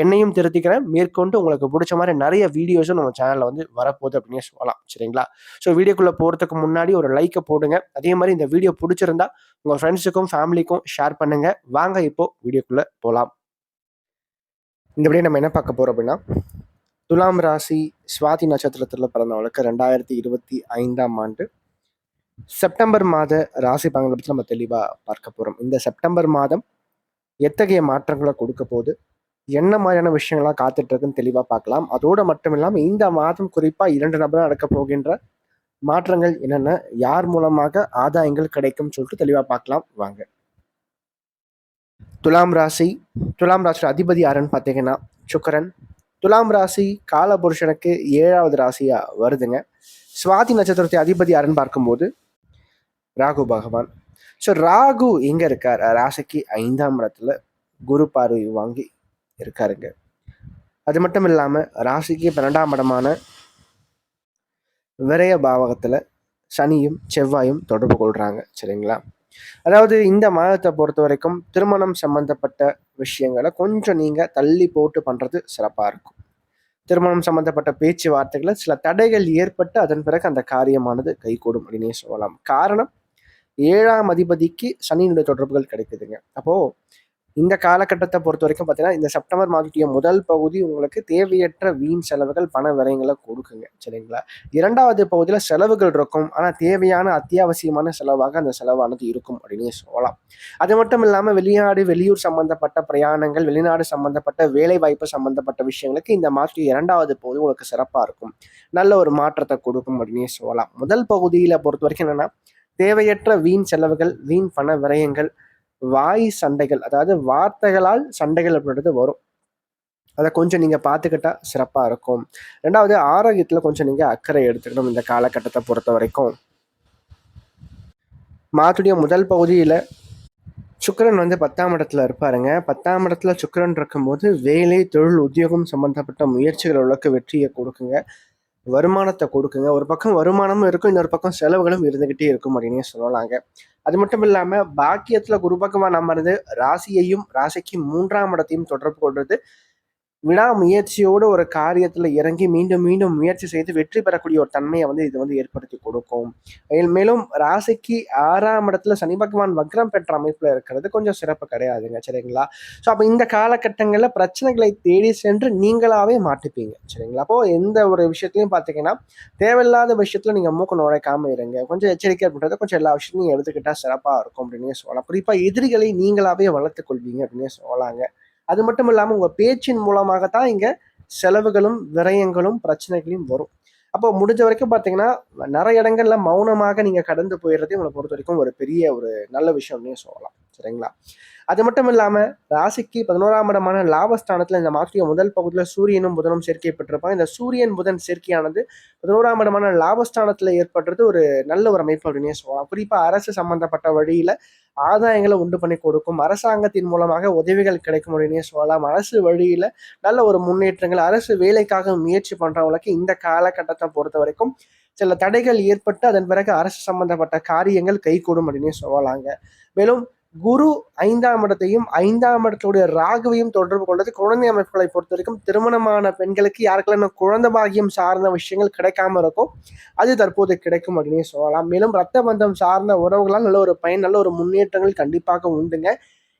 என்னையும் திருத்திக்கிறேன். மேற்கொண்டு உங்களுக்கு பிடிச்ச மாதிரி நிறைய வீடியோஸும் நம்ம சேனலில் வந்து வரப்போகுது அப்படின்னு சொல்லலாம். சரிங்களா? ஸோ வீடியோக்குள்ளே போகிறதுக்கு முன்னாடி ஒரு லைக்கை போடுங்க. அதே மாதிரி இந்த வீடியோ பிடிச்சிருந்தா உங்கள் ஃப்ரெண்ட்ஸுக்கும் ஃபேமிலிக்கும் ஷேர் பண்ணுங்கள் வாங்க இப்போ வீடியோக்குள்ளே போகலாம் இந்த வீடியோ நம்ம என்ன பார்க்க போகிறோம் அப்படின்னா துலாம் ராசி சுவாதி நட்சத்திரத்தில் பிறந்தவளுக்கு ரெண்டாயிரத்தி இருபத்தி ஐந்தாம் ஆண்டு செப்டம்பர் மாத ராசி பலன்களை பற்றி நம்ம தெளிவாக பார்க்க போகிறோம் இந்த செப்டம்பர் மாதம் எத்தகைய மாற்றங்களை கொடுக்க போகுது? என்ன மாதிரியான விஷயங்கள்லாம் காத்துட்டு இருக்குன்னு தெளிவாக பார்க்கலாம். அதோடு மட்டும் இல்லாமல் இந்த மாதம் குறிப்பாக இரண்டு நபராக நடக்க போகின்ற மாற்றங்கள் என்னென்ன யார் மூலமாக ஆதாயங்கள் கிடைக்கும்னு சொல்லிட்டு தெளிவாக பார்க்கலாம். வாங்க. துலாம் ராசி துலாம் ராசியோட அதிபதி யாருன்னு பார்த்தீங்கன்னா சுக்கரன். துலாம் ராசி காலபுருஷனுக்கு ஏழாவது ராசியா வருதுங்க. சுவாதி நட்சத்திரத்தை அதிபதி யாருன்னு பார்க்கும்போது ராகு பகவான். ஸோ ராகு எங்க இருக்கார்? ராசிக்கு ஐந்தாம் இடத்துல குரு பார்வை வாங்கி இருக்காருங்க. அது மட்டும் இல்லாம ராசிக்கு பன்னெண்டாம் இடமான விரய பாவகத்தில் சனியும் செவ்வாயும் தொடர்பு கொள்றாங்க. சரிங்களா? அதாவது இந்த மாதத்தை பொறுத்த வரைக்கும் திருமணம் சம்பந்தப்பட்ட விஷயங்களை கொஞ்சம் நீங்க தள்ளி போட்டு பண்றது சிறப்பா இருக்கும். திருமணம் சம்பந்தப்பட்ட பேச்சுவார்த்தைகளை சில தடைகள் ஏற்பட்டு அதன் பிறகு அந்த காரியமானது கைகூடும் அப்படின்னே சொல்லலாம். காரணம் ஏழாம் அதிபதிக்கு சனியினுடைய தொடர்புகள் கிடைக்குதுங்க. அப்போ இந்த காலகட்டத்தை பொறுத்த வரைக்கும் பார்த்தீங்கன்னா இந்த செப்டம்பர் மாதத்துடைய முதல் பகுதி உங்களுக்கு தேவையற்ற வீண் செலவுகள் பண விரயங்களை கொடுக்குங்க. சரிங்களா? இரண்டாவது பகுதியில் செலவுகள் இருக்கும். ஆனால் தேவையான அத்தியாவசியமான செலவாக அந்த செலவானது இருக்கும் அப்படின்னு சொல்லலாம். அது மட்டும் இல்லாமல் வெளிநாடு வெளியூர் சம்பந்தப்பட்ட பிரயாணங்கள் வெளிநாடு சம்பந்தப்பட்ட வேலை வாய்ப்பு சம்பந்தப்பட்ட விஷயங்களுக்கு இந்த மாதத்துடைய இரண்டாவது பகுதி உங்களுக்கு சிறப்பாக இருக்கும். நல்ல ஒரு மாற்றத்தை கொடுக்கும் அப்படின்னு சொல்லலாம். முதல் பகுதியில் பொறுத்த வரைக்கும் என்னென்னா தேவையற்ற வீண் செலவுகள் வீண் பண விரயங்கள் வாய் சண்டைகள் அதாவது வார்த்தைகளால் சண்டைகள் அப்படின்றது வரும். அதை கொஞ்சம் நீங்கள் பார்த்துக்கிட்டா சிறப்பாக இருக்கும். ரெண்டாவது ஆரோக்கியத்தில் கொஞ்சம் நீங்கள் அக்கறை எடுத்துக்கணும் இந்த காலகட்டத்தை பொறுத்த வரைக்கும். மாத்துடைய முதல் பகுதியில் சுக்கிரன் வந்து பத்தாம் இடத்துல இருப்பாருங்க. பத்தாம் இடத்துல சுக்கரன் இருக்கும்போது வேலை தொழில் உத்தியோகம் சம்பந்தப்பட்ட முயற்சிகள் உள்ளக்கு வெற்றியை கொடுக்குங்க. வருமானத்தை கொடுக்குங்க. ஒரு பக்கம் வருமானமும் இருக்கும் இன்னொரு பக்கம் செலவுகளும் இருந்துகிட்டே இருக்கும் அப்படின்னு சொல்லலாங்க. அது மட்டும் இல்லாமல் பாக்கியத்தில் குரு பகவான் அமர்ந்து ராசியையும் ராசிக்கு மூன்றாம் இடத்தையும் தொடர்பு கொள்வது விடாமுயற்சியோடு ஒரு காரியத்துல இறங்கி மீண்டும் மீண்டும் முயற்சி செய்து வெற்றி பெறக்கூடிய ஒரு தன்மையை வந்து இது வந்து ஏற்படுத்தி கொடுக்கும். மேல்- மேலும் ராசிக்கு ஆறாம் இடத்துல சனி பகவான் வக்ரம் பெற்ற அமைப்புல இருக்கிறது கொஞ்சம் சிறப்பு கிடையாதுங்க சரிங்களா? ஸோ அப்போ இந்த காலகட்டங்களில் பிரச்சனைகளை தேடி சென்று நீங்களாவே மாட்டிப்பீங்க சரிங்களா? அப்போ எந்த ஒரு விஷயத்துலையும் பார்த்தீங்கன்னா தேவையில்லாத விஷயத்துல நீங்க மூக்க நுழைக்காம இருங்க. கொஞ்சம் எச்சரிக்கை அப்படின்றத கொஞ்சம் எல்லா விஷயத்தையும் எடுத்துக்கிட்டா சிறப்பா இருக்கும் அப்படின்னே சொல்லலாம். குறிப்பா எதிரிகளை நீங்களாவே வளர்த்துக் கொள்வீங்க அப்படின்னு சொல்லலாங்க. அது மட்டும் இல்லாமல் உங்கள் பேச்சின் மூலமாக தான் இங்கே செலவுகளும் விரயங்களும் பிரச்சனைகளையும் வரும். அப்போ முடிஞ்ச வரைக்கும் பார்த்தீங்கன்னா நிறைய இடங்கள்ல மௌனமாக நீங்கள் கடந்து போயிடுறதே உங்களை பொறுத்த வரைக்கும் ஒரு பெரிய ஒரு நல்ல விஷயம்னே சொல்லலாம். சரிங்களா? அது மட்டும் இல்லாமல் ராசிக்கு பதினோராம் இடமான லாபஸ்தானத்தில் இந்த மாற்றிய முதல் பகுதியில் சூரியனும் புதனும் சேர்க்கை பெற்றிருப்பாங்க. இந்த சூரியன் புதன் சேர்க்கையானது பதினோராம் இடமான லாபஸ்தானத்தில் ஏற்படுறது ஒரு நல்ல ஒரு அமைப்பு அப்படின்னே சொல்லலாம். குறிப்பாக அரசு சம்பந்தப்பட்ட வழியில் ஆதாயங்களை உண்டு பண்ணி கொடுக்கும் அரசாங்கத்தின் மூலமாக உதவிகள் கிடைக்கும் அப்படின்னே சொல்லலாம். அரசு வழியில நல்ல ஒரு முன்னேற்றங்கள் அரசு வேலைக்காக முயற்சி பண்றவங்களுக்கு இந்த காலகட்டத்தை பொறுத்த வரைக்கும் சில தடைகள் ஏற்பட்டு அதன் பிறகு அரசு சம்பந்தப்பட்ட காரியங்கள் கைகூடும் அப்படின்னே சொல்லலாங்க. மேலும் குரு ஐந்தாம் இடத்தையும் ஐந்தாம் இடத்துடைய ராகுவையும் தொடர்பு கொண்டது குழந்தை அமைப்புகளை பொறுத்த வரைக்கும் திருமணமான பெண்களுக்கு யாருக்கெல்லாம் குழந்தை பாகியம் சார்ந்த விஷயங்கள் கிடைக்காம இருக்கும் அது தற்போது கிடைக்கும் அப்படின்னு சொல்லலாம். மேலும் ரத்த பந்தம் சார்ந்த உறவுகளால் நல்ல ஒரு பயன் நல்ல ஒரு முன்னேற்றங்கள் கண்டிப்பாக உண்டுங்க.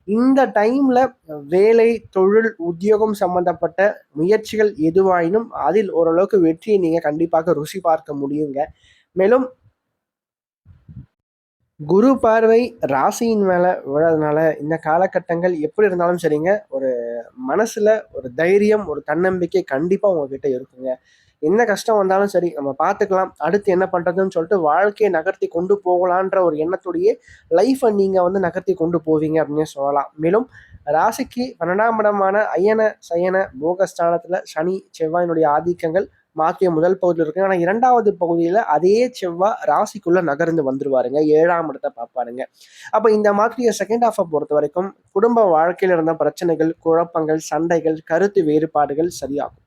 இந்த டைம்ல வேலை தொழில் உத்தியோகம் சம்பந்தப்பட்ட முயற்சிகள் எதுவாயினும் அதில் ஓரளவுக்கு வெற்றியை நீங்க கண்டிப்பாக ருசி பார்க்க முடியுங்க. மேலும் குரு பார்வை ராசியின் மேலே விழறதுனால இந்த காலகட்டங்கள் எப்படி இருந்தாலும் சரிங்க ஒரு மனசில் ஒரு தைரியம் ஒரு தன்னம்பிக்கை கண்டிப்பாக உங்ககிட்ட இருக்குங்க. என்ன கஷ்டம் வந்தாலும் சரி நம்ம பார்த்துக்கலாம் அடுத்து என்ன பண்ணுறதுன்னு சொல்லிட்டு வாழ்க்கையை நகர்த்தி கொண்டு போகலான்ற ஒரு எண்ணத்தோடையே லைஃப்பை நீங்கள் வந்து நகர்த்தி கொண்டு போவீங்க அப்படின்னு சொல்லலாம். மேலும் ராசிக்கு பன்னெண்டாம் இடமான அயன சயன போகஸ்தானத்தில் சனி செவ்வாயினுடைய ஆதிக்கங்கள் மாத்திய முதல் பகுதியில் இருக்கு. ஆனா இரண்டாவது பகுதியில அதே செவ்வாய் ராசிக்குள்ள நகர்ந்து வந்துருவாருங்க. ஏழாம் இடத்தை பார்ப்பாருங்க. அப்ப இந்த மாதிரி செகண்ட் ஹாஃபை பொறுத்த வரைக்கும் குடும்ப வாழ்க்கையில இருந்த பிரச்சனைகள் குழப்பங்கள் சண்டைகள் கருத்து வேறுபாடுகள் சரியாகும்.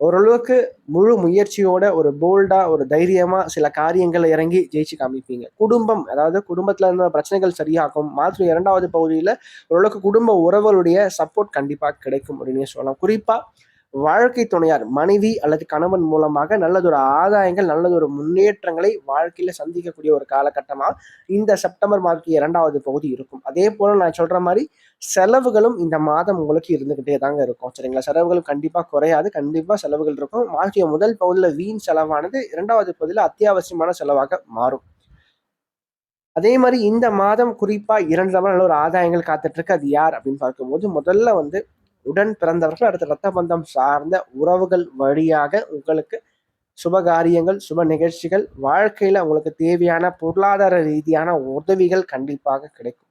ஓரளவுக்கு முழு முயற்சியோட ஒரு போல்டா ஒரு தைரியமா சில காரியங்களை இறங்கி ஜெயிச்சு காமிப்பீங்க. குடும்பம் அதாவது குடும்பத்துல இருந்த பிரச்சனைகள் சரியாகும். மாற்று இரண்டாவது பகுதியில ஓரளவுக்கு குடும்ப உறவுகளுடைய சப்போர்ட் கண்டிப்பா கிடைக்கும் அப்படின்னு சொல்லலாம். குறிப்பா வாழ்க்கை துணையார் மனைவி அல்லது கணவன் மூலமாக நல்லதொரு ஆதாயங்கள் நல்லதொரு முன்னேற்றங்களை வாழ்க்கையில சந்திக்கக்கூடிய ஒரு காலகட்டமாக இந்த செப்டம்பர் மாதத்து இரண்டாவது பகுதி இருக்கும். அதே போல நான் சொல்ற மாதிரி செலவுகளும் இந்த மாதம் உங்களுக்கு இருந்துகிட்டே தாங்க இருக்கும். சரிங்களா? செலவுகள் கண்டிப்பா குறையாது. கண்டிப்பா செலவுகள் இருக்கும். மாற்றிய முதல் பகுதியில் வீண் செலவானது இரண்டாவது பகுதியில் அத்தியாவசியமான செலவாக மாறும். அதே மாதிரி இந்த மாதம் குறிப்பா இரண்டு நல்ல ஒரு ஆதாயங்கள் காத்துட்டு இருக்கு. அது யார் அப்படின்னு பார்க்கும்போது முதல்ல வந்து உடன் பிறந்தவர்கள் அடுத்த ரத்த பந்தம் சார்ந்த உறவுகள் வழியாக உங்களுக்கு சுபகாரியங்கள் சுப நிகழ்ச்சிகள் வாழ்க்கையில உங்களுக்கு தேவையான பொருளாதார ரீதியான உதவிகள் கண்டிப்பாக கிடைக்கும்.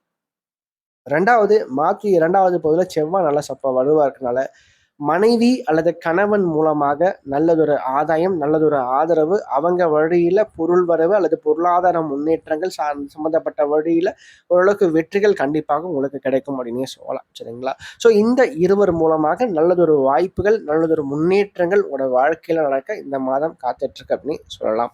ரெண்டாவது மாற்றி இரண்டாவது பகுதியில் செவ்வாய் நல்லா சப்ப வலுவாக இருக்கனால மனைவி அல்லது கணவன் மூலமாக நல்லதொரு ஆதாயம் நல்லதொரு ஆதரவு அவங்க வழியில பொருள் வரவு அல்லது பொருளாதார முன்னேற்றங்கள் சார் சம்மந்தப்பட்ட வழியில ஓரளவுக்கு வெற்றிகள் கண்டிப்பாக உங்களுக்கு கிடைக்கும் அப்படின்னு சொல்லலாம். சரிங்களா? ஸோ இந்த இருவர் மூலமாக நல்லதொரு வாய்ப்புகள் நல்லதொரு முன்னேற்றங்கள் உங்களோட வாழ்க்கையில நடக்க இந்த மாதம் காத்துட்ருக்கு அப்படின்னு சொல்லலாம்.